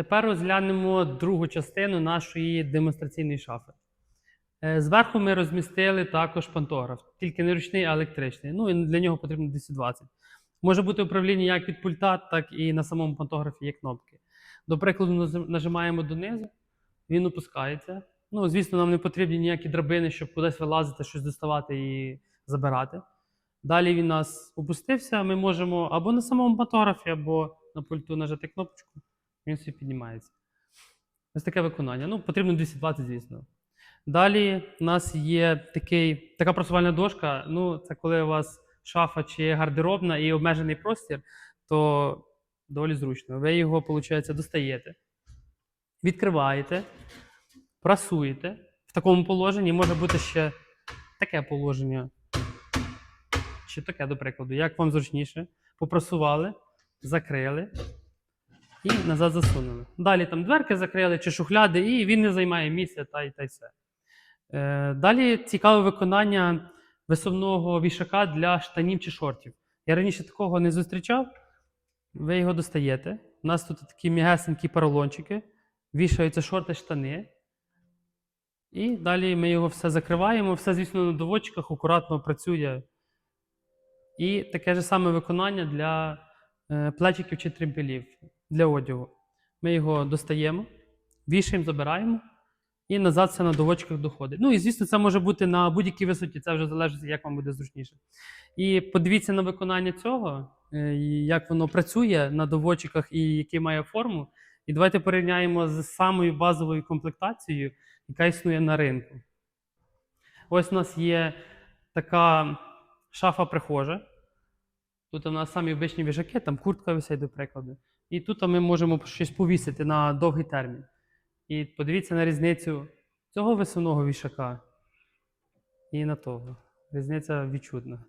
Тепер розглянемо другу частину нашої демонстраційної шафи. Е, Зверху ми розмістили також пантограф, тільки не ручний, а електричний. Ну і для нього потрібно 220. Може бути управління як від пульта, так і на самому пантографі є кнопки. До прикладу, нажимаємо донизу, він опускається. Ну, звісно, нам не потрібні ніякі драбини, щоб кудись вилазити, щось доставати і забирати. Далі він нас опустився. Ми можемо або на самому пантографі, або на пульту нажати кнопочку, він собі піднімається. Ось таке виконання. Ну, потрібно 220, звісно. Далі у нас є такий, така просувальна дошка. Ну, це коли у вас шафа чи гардеробна і обмежений простір, то доволі зручно. Ви його, виходить, достаєте, відкриваєте, прасуєте. В такому положенні може бути ще таке положення. Чи таке, до прикладу, як вам зручніше. Попрасували, закрили і назад засунули. Далі там дверки закрили чи шухляди, і він не займає місця та й та й все. Е, далі цікаве виконання висувного вішака для штанів чи шортів. Я раніше такого не зустрічав. Ви його достаєте. У нас тут такі м'ягесенькі поролончики, вішаються шорти, штани. І далі ми його все закриваємо. Все, звісно, на доводчиках акуратно працює. І таке ж саме виконання для е, плечиків чи тримпелів для одягу. Ми його достаємо, вішаємо, забираємо, і назад все на доводчиках доходить. Ну і звісно, це може бути на будь-якій висоті, це вже залежить, як вам буде зручніше. І подивіться на виконання цього, е, як воно працює на доводчиках і який має форму. І давайте порівняємо з самою базовою комплектацією, яка існує на ринку. Ось у нас є така шафа прихожа. Тут у нас самі обичні віжаки, там куртка висить, до прикладу. І тут ми можемо щось повісити на довгий термін. І подивіться на різницю цього висувного вішака і на того. Різниця відчутна.